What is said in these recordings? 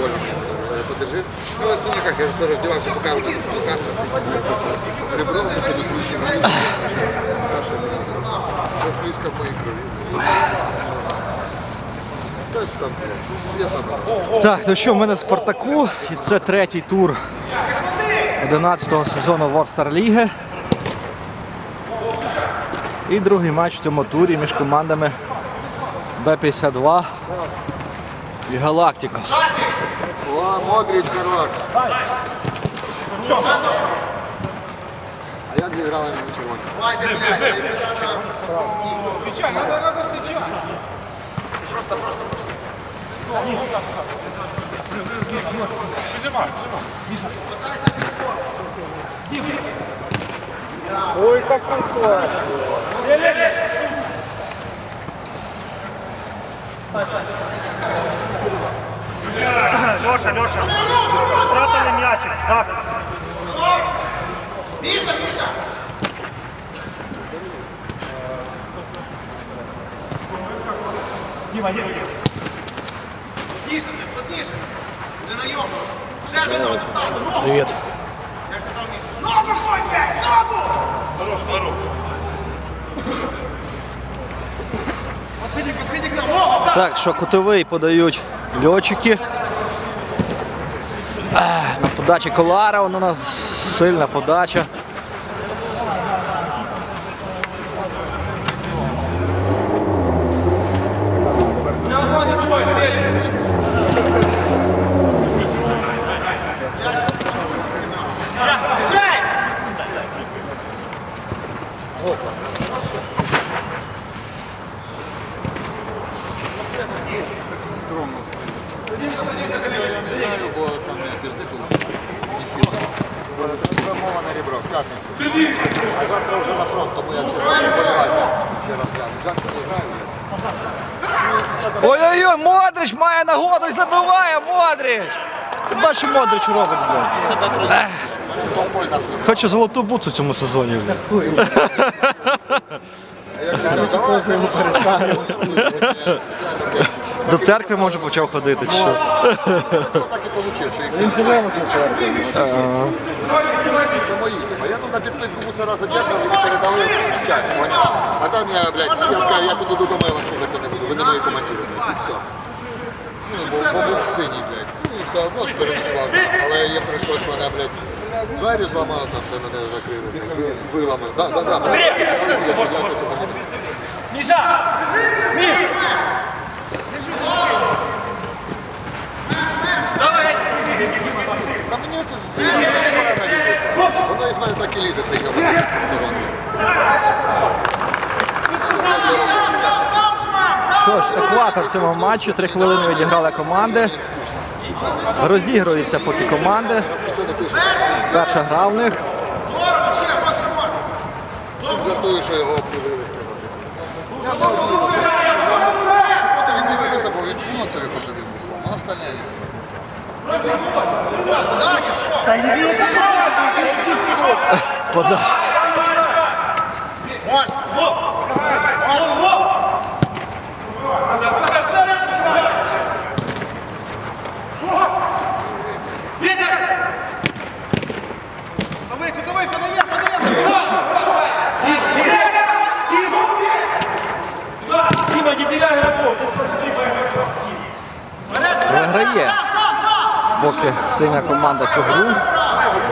прикольно. Э, Подержи. Ну, на синяках я все раздевался, пока вот этот показывается. Ребром, все тут выше. Все близко в моей крови. Да, там, блядь, я сам. Так, ну що, ми на Спартаку, і це третій тур 11-го сезону Ворстар Ліги. І другий матч в цьому турі між командами Б-52 і Галактикос. О, Модрич хорош. А як зіграли на червоні? Леша, Леша. Спрятали м'ячик. Захист. Діма, Діма, Діма. Тише, потише. Не найом. Ще до нього встати. Ногу, Привіт. як казав Міша. Ногу сой, блядь, ногу! Хорош, хорош. Подходи, подходи к нам. Ногу, да. Так, що кутовий подають льотчики. Подачі Колара, воно у нас сильна подача. Знаю, бо там я получив. Ніхіла. На ребро, в п'ятницю. А завтра вже на фронт, тому я ще раз вболіваю. Ще раз гляну. Жаль, не граю. Ой-ой-ой, Модрич має нагоду і забиває Модрич! Ти бачиш, Модрич робить, блядь. Нахуй. Золоту бутсу в цьому сезоні, блядь. Я кричав, давай, перестанемо. До церкви може почав ходити чи що. Так і вийшло, що їх Він живе на церкві. А я тут на підпитку мусора задержав і передали в час. А там я, блядь, я сказав, я піду додому, я вас слухати не буду, ви не мої командири, і все. Ну, бо, бо був в синій, блядь. Ну, і все одно ж переночував. Але я прийшлось мене, блядь, двері зламав, там, де мене закрили, блядь, ви- виламав. Да, да, помогти. Міша! Міш! Та мені це ж пора на вийшла. Воно із мене так і лізе, цей йобаний сторони. Що ж, екватор в цьому матчі. Три хвилини відіграли команди. Розігруються поки команди. Перша гра в них. Жартую, що його. Походу він не вивез, бо він чому це посадив бусло. А остальне. Подача, що? Подача. Виграє поки синя команда цю гру.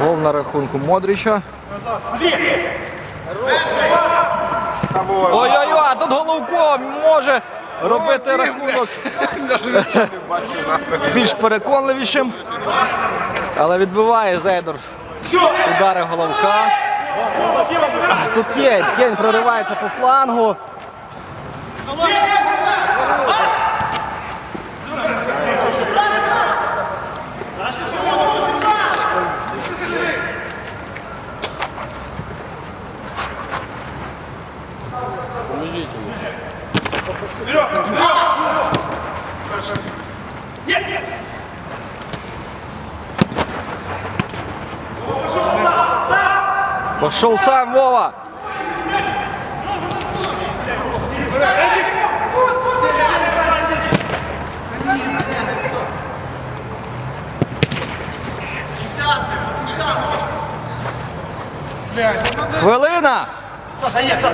Гол на рахунку Модрича. Ой-ой-ой, а тут головко може робити рахунок більш переконливішим. Але відбиває Зейдор удари головка. Тут Кень, Кень проривається по флангу. Пошел сам Вова. Хвилина! Саша, є, Саша.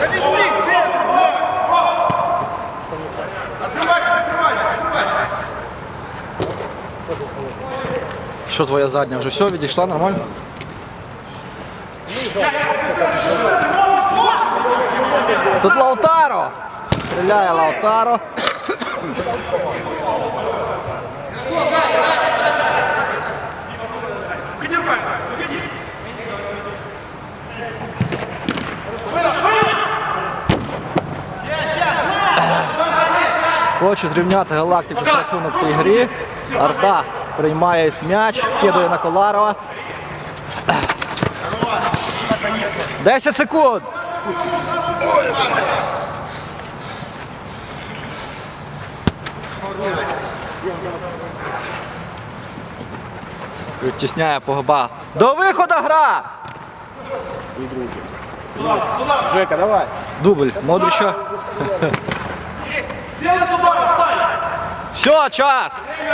Та візьми, центр, Откривайтесь, откривайтесь, откривайтесь. Що твоя задня? Вже все, відійшла нормально? Тут Лаутаро! Стріляє Лаутаро. Хочу зрівняти галактику з рахунок цій грі. Арда приймає м'яч, кидає на Коларова. 10 секунд. Відтісняє Погба. До виходу гра! Жека, давай. Дубль. Сделай. Все, час!